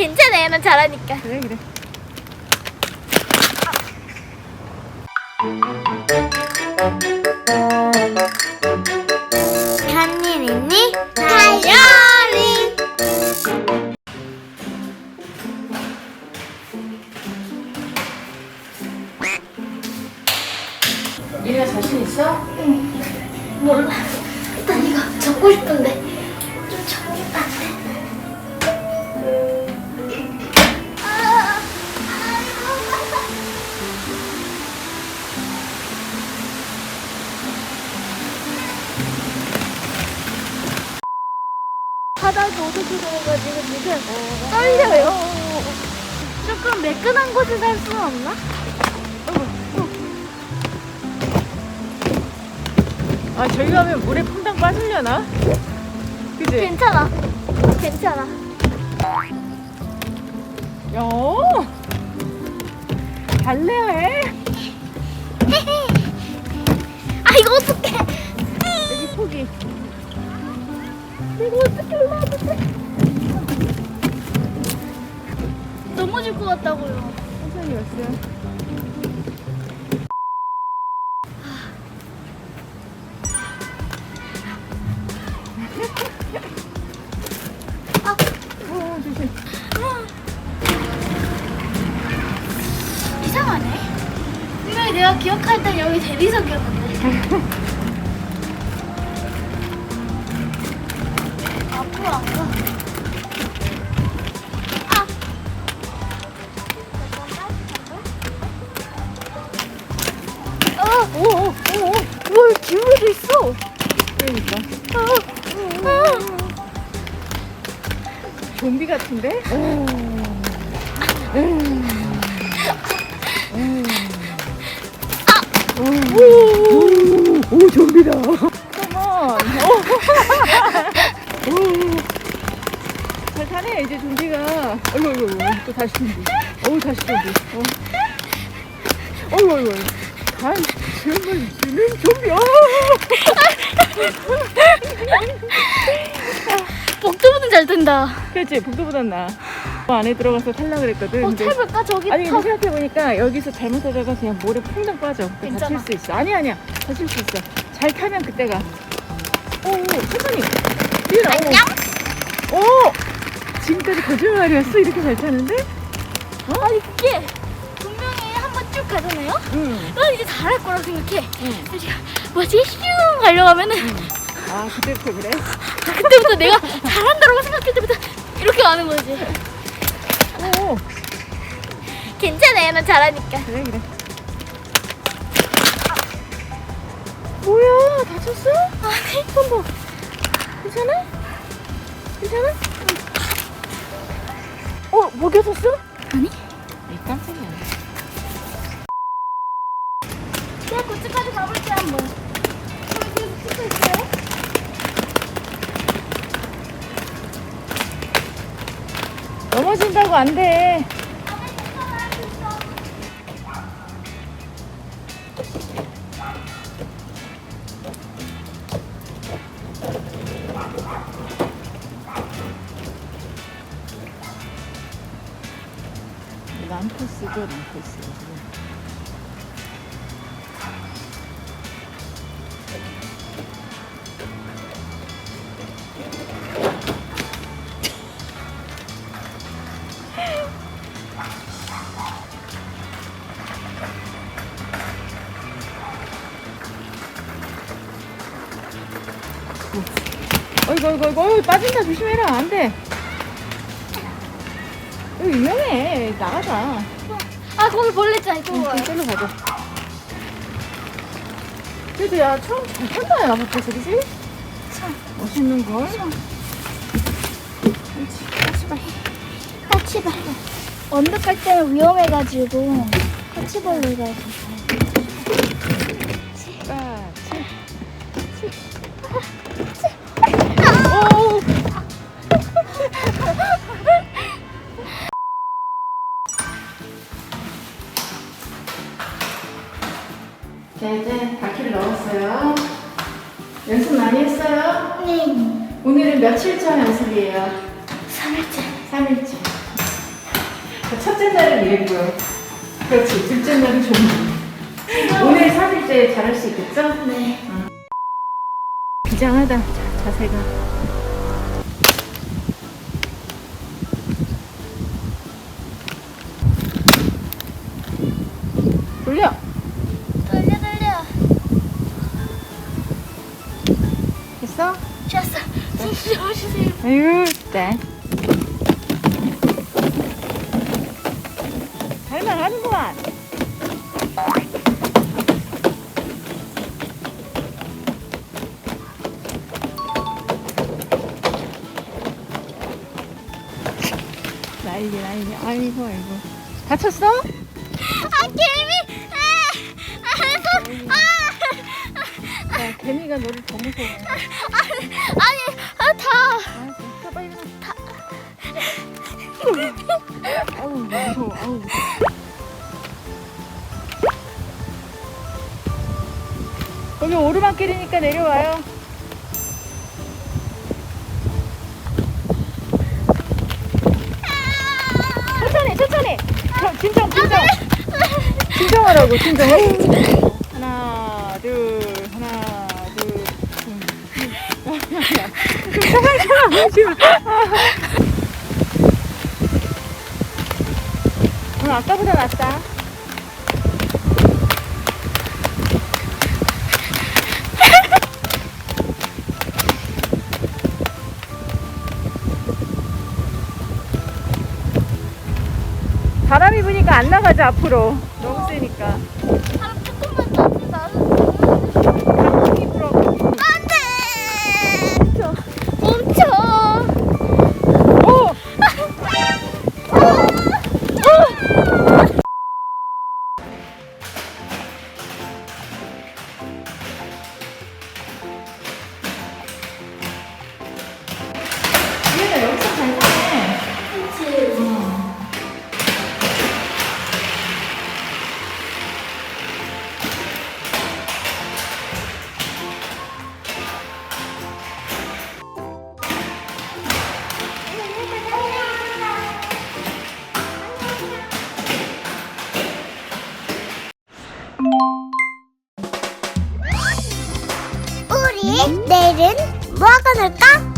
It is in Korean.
괜찮아요. 난 잘하니까. 그래 그래. 한일 있니? 다이어리. 이리가 자신 있어? 몰라. 일단 이거 적고 싶은데 바닥이 어떻게 되어가지고 지금 떨려요. 조금 매끈한 곳에서 할 수는 없나? 아 저기 가면 물에 퐁당 빠지려나? 그지? 괜찮아. 괜찮아. 야. 달래야 해. 넘어질 것 같다고요. 천천히 왔어요. 아, 오 조심. 이상하네. 분명히 내가 기억할 땐 여기 대리석이었는데. 뭘 기울어져 있어. 그러니까. 아, 아. 좀비 같은데? 오, 오 좀비다. 컴온. 잘 타네 이제 좀비가. 어이구 어이구 어이구. 또 다시 좀비. 어우 다시 좀비. 어. 어이구 어이구. 간 춤을 추는 좀비. 어. 복도부는 잘 된다. 그렇지 복도보단 나. 어, 안에 들어가서 탈라 그랬거든. 어, 근데 타볼까? 저기 아니 타. 근데 생각해보니까 여기서 잘못하다가 그냥 모래 퐁당 빠져 괜찮아. 다칠 수 있어 아니 아니야 다칠 수 있어 잘 타면 그때가 오 천천히 뛰어라 안녕. 오 오! 지금까지 거짓말이었어 이렇게 잘 타는데 아니 그게 가잖아요. 응. 난 이제 잘할 거라고 생각해. 응. 근데 뭐지 슝 가려고 하면은 아 그때부터 그래 그때부터 내가 잘한다고 생각할 때부터 이렇게 가는 거지. 오 괜찮아요. 난 잘하니까. 그래 그래 뭐야 다쳤어? 아니 어머 괜찮아? 괜찮아? 어 먹여줬어? 아니? 이 깜짝이야 그쪽까지 가볼게 한번. 넘어진다고 안 돼. 람코스죠, 람코스. 어이구, 어이구, 어이구, 어이구, 빠진다. 조심해라. 안 돼. 여기 유명해. 나가자. 아 거기 벌레 있잖아. 이쪽으로 와요. 이쪽으로 가자. 그래도 야, 처음 잘 탄다, 야, 나부터, 그지? 참. 멋있는 걸. 까치발. 언덕 갈 때는 위험해가지고 까치발로가 까치. 자, 이제 바퀴를 넣었어요. 연습 많이 했어요? 네. 오늘은 며칠차 연습이에요? 3일째. 3일째. 첫째 날은 이랬고요. 그렇지. 둘째 날은 좀비. 오늘 사실 때 잘할 수 있겠죠? 네. 비장하다. 자, 자세가. 돌려 아유, 네. 할만 하는구만. 난리 난리. 아이고 아이고. 다쳤어? 아 개미. 아, 아, 손. 아. 야, 개미가 너를 더 무서워. 아니, 아 다. 아, 진짜 빨리 다. 아우 무서워. 아우 무서워. 여기 오르막길이니까 내려와요. 천천히, 천천히. 저, 진정, 진정. 진정하라고, 진정. 어우. 하나, 둘, 하나, 둘. 어, 아까보다 낫다. 바람이 부니까 안 나가자 앞으로 너무 세니까 오늘은 뭐 하고 놀까?